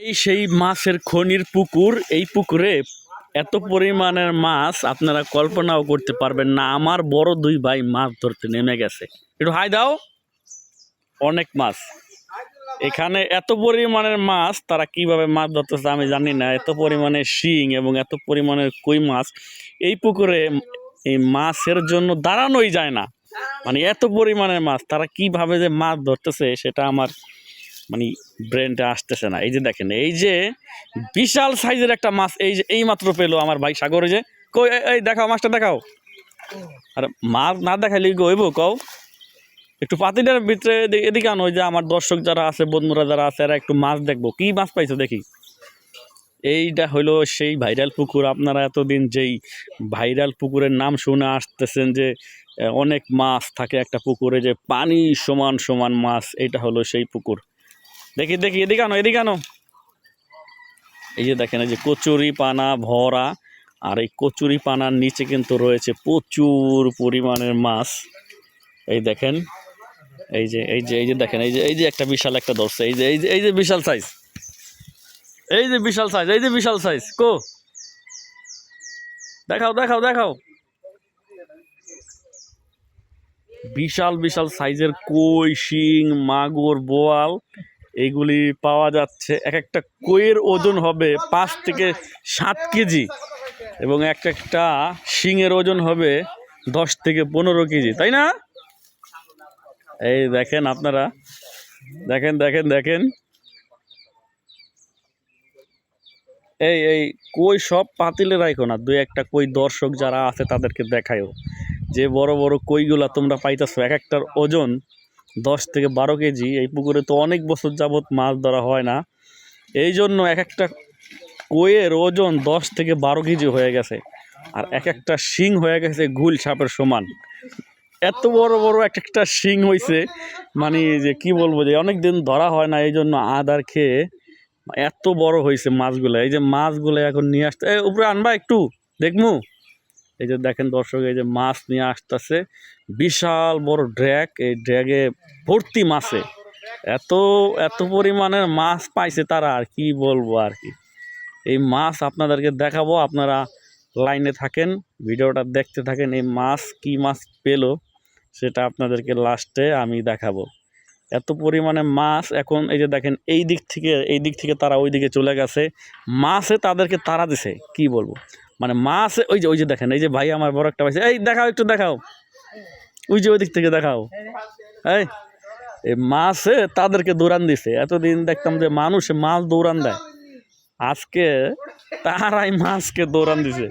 এই সেই মাছের খনির পুকুর, এই পুকুরে এত পরিমাণের মাছ আপনারা কল্পনাও করতে পারবেন না। আমার বড় দুই ভাই মাছ ধরতে নেমে গেছে। একটু হাই দাও। অনেক মাছ। এখানে এত পরিমাণের মাছ, তারা কীভাবে মাছ ধরতেছে আমি জানি না। এত পরিমাণে শিং এবং এত পরিমাণের কই মাছ, এই পুকুরে এই মাছের জন্য দাঁড়ানোই যায় না। মানে এত পরিমাণের মাছ, তারা কীভাবে যে মাছ ধরতেছে সেটা আমার মানে ব্রেনটা আসতেছে না। এই যে দেখেন, এই যে বিশাল সাইজের একটা মাছ, এই যে এই মাত্র পেল আমার ভাই সাগরে যে। কই, এই- দেখাও মাছটা দেখাও। আর মাছ না দেখাইলে গইব কও? একটু পাতিটার ভিতরে এদিকে আনো যে আমার দর্শক যারা আছে, বন্ধুরা যারা আছে, এরা একটু মাছ দেখব। কি মাছ পাইছো দেখি? এইটা হলো সেই ভাইরাল পুকুর। আপনারা এতদিন যেই ভাইরাল পুকুরের নাম শুনে আসতেছেন যে অনেক মাছ থাকে একটা পুকুরে যে পানি সমান সমান মাছ এটা হলো সেই পুকুর। দেখি দেখি, এদিকে আনো এদিকে আনো। এই যে দেখেন, এই যে কচুরি পানা ভরা, আর এই কচুরি পানার নিচে কিন্তু রয়েছে প্রচুর পরিমাণের মাছ। এই দেখেন, এই যে এই যে এই যে দেখেন, এই যে এই যে একটা বিশাল একটা ধরছে, এই যে এই যে এই যে বিশাল সাইজ এই যে বিশাল সাইজ এই যে বিশাল সাইজ কো? দেখাও দেখাও দেখাও। বিশাল বিশাল সাইজের কই, শিং, মাগুর, বোয়াল এইগুলি পাওয়া যাচ্ছে। এক একটা কইয়ের ওজন হবে পাঁচ থেকে সাত কেজি এবং এক একটা শিংয়ের ওজন হবে দশ থেকে পনেরো কেজি। তাই না? এই দেখেন আপনারা। দেখেন দেখেন দেখেন। এই এই কই সব পাতিলে রাখো না। দুই একটা কই দর্শক যারা আছে তাদেরকে দেখায়ও। যে বড় বড় কইগুলা তোমরা পাইতেছো এক একটার ওজন দশ থেকে বারো কেজি, এই পুকুরে তো অনেক বছর যাবত মাছ ধরা হয় না। এই জন্য এক একটা কইয়ের ওজন দশ থেকে বারো কেজি হয়ে গেছে। আর এক একটা শিং হয়ে গেছে গুল সাপের সমান। এত বড় বড় এক একটা শিং হয়েছে মানে যে কি বলব যে অনেক দিন ধরা হয় না, এই জন্য আদার খেয়ে এত বড় হয়েছে মাছগুলো। এই যে মাছগুলো এখন নিয়ে আসতে উপরে আনবা একটু, দেখমু? এই যে দেখেন দর্শক, এই যে মাছ নিয়ে আসতেছে। বিশাল বড় ড্র্যাগ, এই ড্র্যাগে ভর্তি মাছে। এত এত পরিমাণের মাছ পাইছে তারা, আর কি বলব আর কি। এই মাছ আপনাদেরকে দেখাবো, আপনারা লাইনে থাকেন, ভিডিওটা দেখতে থাকেন, এই মাছ কি মাছ পেল সেটা আপনাদেরকে লাস্টে আমি দেখাবো। এত পরিমাণে মাছ এখন, এই যে দেখেন, এই দিক থেকে, এই দিক থেকে তারা ওই দিকে চলে গেছে। মাছে তাদেরকে তারা দিছে, কি বলব? মানে মাছ, ওই যে ওই যে দেখেন, এই যে ভাই আমার বড় একটা পাইছে। এই, দেখাও, একটু দেখাও। ওই যে ওই দিক থেকে দেখাও। এই এই মাছে তাদেরকে দৌড়ান দিছে। এতদিন দেখতাম যে মানুষ মাছ দৌড়ান দেয়। আজকে তারাই মাছকে দৌড়ান দিছে।